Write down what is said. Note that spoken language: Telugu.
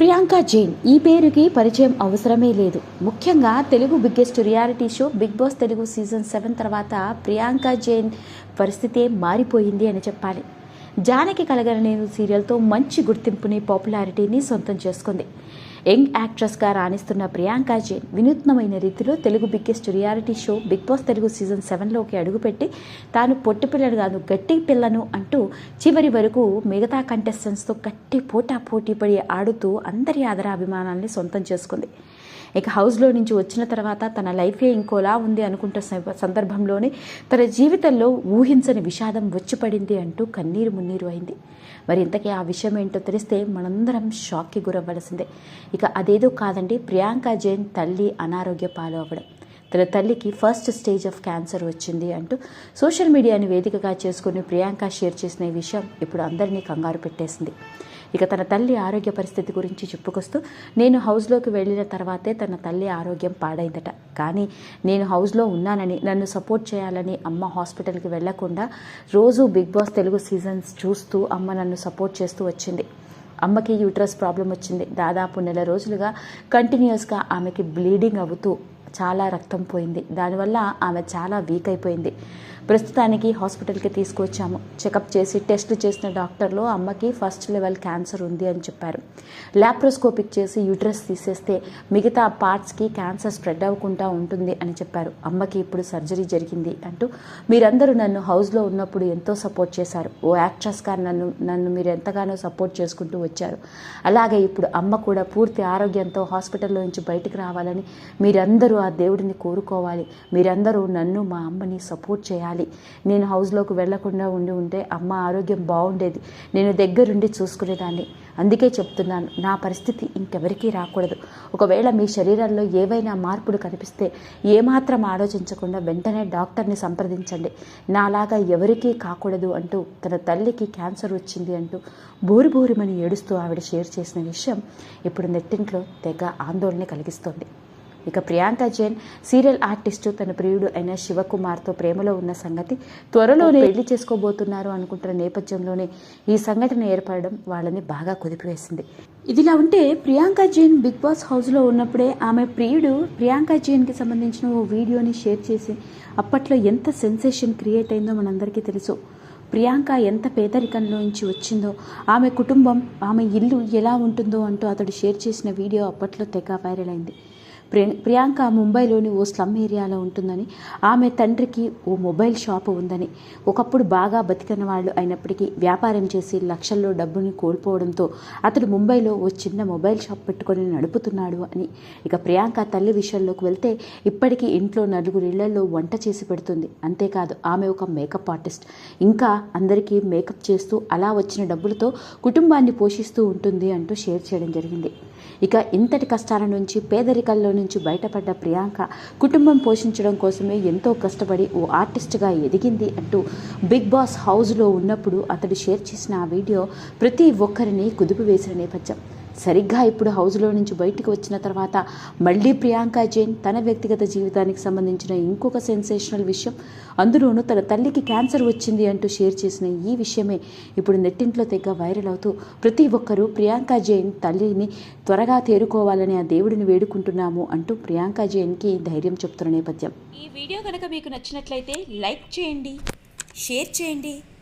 ప్రియాంక జైన్. ఈ పేరుకి పరిచయం అవసరమే లేదు. ముఖ్యంగా Telugu biggest reality show big boss Telugu season seven తర్వాత ప్రియాంక జైన్ పరిస్థితే మారిపోయింది అని చెప్పాలి. జానకి కలగలనేను సీరియల్తో మంచి గుర్తింపుని పాపులారిటీని సొంతం చేసుకుంది. యంగ్ యాక్ట్రెస్గా రాణిస్తున్న ప్రియాంక జైన్ వినూత్నమైన రీతిలో Telugu biggest reality show big boss Telugu season సెవెన్లోకి అడుగుపెట్టి తాను పొట్టి పిల్లడు కాదు గట్టి పిల్లను అంటూ చివరి వరకు మిగతా కంటెస్టెంట్స్తో గట్టి పోటా పోటీ పడి ఆడుతూ అందరి ఆదరాభిమానాల్ని సొంతం చేసుకుంది. ఇక హౌస్లో నుంచి వచ్చిన తర్వాత తన లైఫే ఇంకోలా ఉంది అనుకుంటున్న సందర్భంలోనే తన జీవితంలో ఊహించని విషాదం వచ్చి పడింది అంటూ కన్నీరు మున్నీరు అయింది. మరి ఇంతకీ ఆ విషయం ఏంటో తెలిస్తే మనందరం షాక్కి గురవ్వలసిందే. ఇక అదేదో కాదండి ప్రియాంక జైన్ తల్లి అనారోగ్య పాలు అవ్వడం తన తల్లికి ఫస్ట్ స్టేజ్ ఆఫ్ క్యాన్సర్ వచ్చింది అంటూ సోషల్ మీడియాని వేదికగా చేసుకుని ప్రియాంక షేర్ చేసిన విషయం ఇప్పుడు అందరినీ కంగారు పెట్టేసింది. ఇక తన తల్లి ఆరోగ్య పరిస్థితి గురించి చెప్పుకొస్తూ నేను హౌస్లోకి వెళ్ళిన తర్వాతే తన తల్లి ఆరోగ్యం పాడైందట. కానీ నేను హౌస్లో ఉన్నానని నన్ను సపోర్ట్ చేయాలని అమ్మ హాస్పిటల్కి వెళ్ళకుండా రోజు బిగ్ బాస్ తెలుగు సీజన్స్ చూస్తూ అమ్మ నన్ను సపోర్ట్ చేస్తూ వచ్చింది. అమ్మకి యూట్రస్ ప్రాబ్లం వచ్చింది. దాదాపు నెల రోజులుగా కంటిన్యూస్గా ఆమెకి బ్లీడింగ్ అవుతూ చాలా రక్తం పోయింది. దానివల్ల ఆమె చాలా వీక్ అయిపోయింది. ప్రస్తుతానికి హాస్పిటల్కి తీసుకొచ్చాము. చెకప్ చేసి టెస్టులు చేసిన డాక్టర్లు అమ్మకి ఫస్ట్ లెవెల్ క్యాన్సర్ ఉంది అని చెప్పారు. ల్యాప్రోస్కోపిక్ చేసి యూట్రస్ తీసేస్తే మిగతా పార్ట్స్కి క్యాన్సర్ స్ప్రెడ్ అవ్వకుండా ఉంటుంది అని చెప్పారు. అమ్మకి ఇప్పుడు సర్జరీ జరిగింది అంటూ మీరందరూ నన్ను హౌస్లో ఉన్నప్పుడు ఎంతో సపోర్ట్ చేశారు. ఓ యాక్ట్రెస్గా నన్ను నన్ను మీరు ఎంతగానో సపోర్ట్ చేసుకుంటూ వచ్చారు. అలాగే ఇప్పుడు అమ్మ కూడా పూర్తి ఆరోగ్యంతో హాస్పిటల్లో నుంచి బయటకు రావాలని మీరందరూ ఆ దేవుడిని కోరుకోవాలి. మీరందరూ నన్ను మా అమ్మని సపోర్ట్ చేయాలి. నేను హౌస్లోకి వెళ్ళకుండా ఉండి ఉంటే అమ్మ ఆరోగ్యం బాగుండేది. నేను దగ్గరుండి చూసుకునేదాన్ని. అందుకే చెప్తున్నాను నా పరిస్థితి ఇంకెవరికీ రాకూడదు. ఒకవేళ మీ శరీరంలో ఏవైనా మార్పులు కనిపిస్తే ఏమాత్రం ఆలోచించకుండా వెంటనే డాక్టర్ని సంప్రదించండి. నాలాగా ఎవరికీ కాకూడదు అంటూ తన తల్లికి క్యాన్సర్ వచ్చింది అంటూ బోరు బోరుమని ఏడుస్తూ ఆవిడ షేర్ చేసిన విషయం ఇప్పుడు నెట్టింట్లో తెగ ఆందోళన కలిగిస్తోంది. ఇక ప్రియాంక జైన్ సీరియల్ ఆర్టిస్టు తన ప్రియుడు అయిన శివకుమార్తో ప్రేమలో ఉన్న సంగతి త్వరలోనే పెళ్ళి చేసుకోబోతున్నారు అనుకుంటున్న నేపథ్యంలోనే ఈ సంఘటన ఏర్పడడం వాళ్ళని బాగా కుదిపివేసింది. ఇదిలా ఉంటే ప్రియాంక జైన్ బిగ్ బాస్ హౌస్లో ఉన్నప్పుడే ఆమె ప్రియుడు ప్రియాంక జైన్కి సంబంధించిన ఓ వీడియోని షేర్ చేసి అప్పట్లో ఎంత సెన్సేషన్ క్రియేట్ అయిందో మనందరికీ తెలుసు. ప్రియాంక ఎంత పేదరికంలో నుంచి వచ్చిందో ఆమె కుటుంబం ఆమె ఇల్లు ఎలా ఉంటుందో అంటూ అతడు షేర్ చేసిన వీడియో అప్పట్లో తెగ వైరల్ అయింది. ప్రియాంక ముంబైలోని ఓ స్లమ్ ఏరియాలో ఉంటుందని ఆమె తండ్రికి ఓ మొబైల్ షాప్ ఉందని. ఒకప్పుడు బాగా బతికిన వాళ్ళు అయినప్పటికీ వ్యాపారం చేసి లక్షల్లో డబ్బుని కోల్పోవడంతో అతడు ముంబైలో ఓ చిన్న మొబైల్ షాప్ పెట్టుకొని నడుపుతున్నాడు అని. ఇక ప్రియాంక తల్లి విషయంలోకి వెళ్తే ఇప్పటికీ ఇంట్లో నలుగురు ఇళ్ళలో వంట చేసి పెడుతుంది. అంతేకాదు ఆమె ఒక మేకప్ ఆర్టిస్ట్. ఇంకా అందరికీ మేకప్ చేస్తూ అలా వచ్చిన డబ్బులతో కుటుంబాన్ని పోషిస్తూ ఉంటుంది అంటూ షేర్ చేయడం జరిగింది. ఇక ఇంతటి కష్టాల నుంచి పేదరికల్లోని నుంచి బయటపడ్డ ప్రియాంక కుటుంబం పోషించడం కోసమే ఎంతో కష్టపడి ఓ ఆర్టిస్ట్గా ఎదిగింది అంటూ బిగ్ బాస్ హౌస్లో ఉన్నప్పుడు అతడు షేర్ చేసిన ఆ వీడియో ప్రతి ఒక్కరిని కుదుపు వేసిన నేపథ్యం. సరిగ్గా ఇప్పుడు హౌస్లో నుంచి బయటకు వచ్చిన తర్వాత మళ్ళీ ప్రియాంక జైన్ తన వ్యక్తిగత జీవితానికి సంబంధించిన ఇంకొక సెన్సేషనల్ విషయం. అందులోనూ తన తల్లికి క్యాన్సర్ వచ్చింది అంటూ షేర్ చేసిన ఈ విషయమే ఇప్పుడు నెట్టింట్లో తెగ వైరల్ అవుతూ ప్రతి ఒక్కరూ ప్రియాంక జైన్ తల్లిని త్వరగా తేరుకోవాలని ఆ దేవుడిని వేడుకుంటున్నాము అంటూ ప్రియాంక జైన్కి ధైర్యం చెప్తున్న నేపథ్యం. ఈ వీడియో కనుక మీకు నచ్చినట్లయితే లైక్ చేయండి షేర్ చేయండి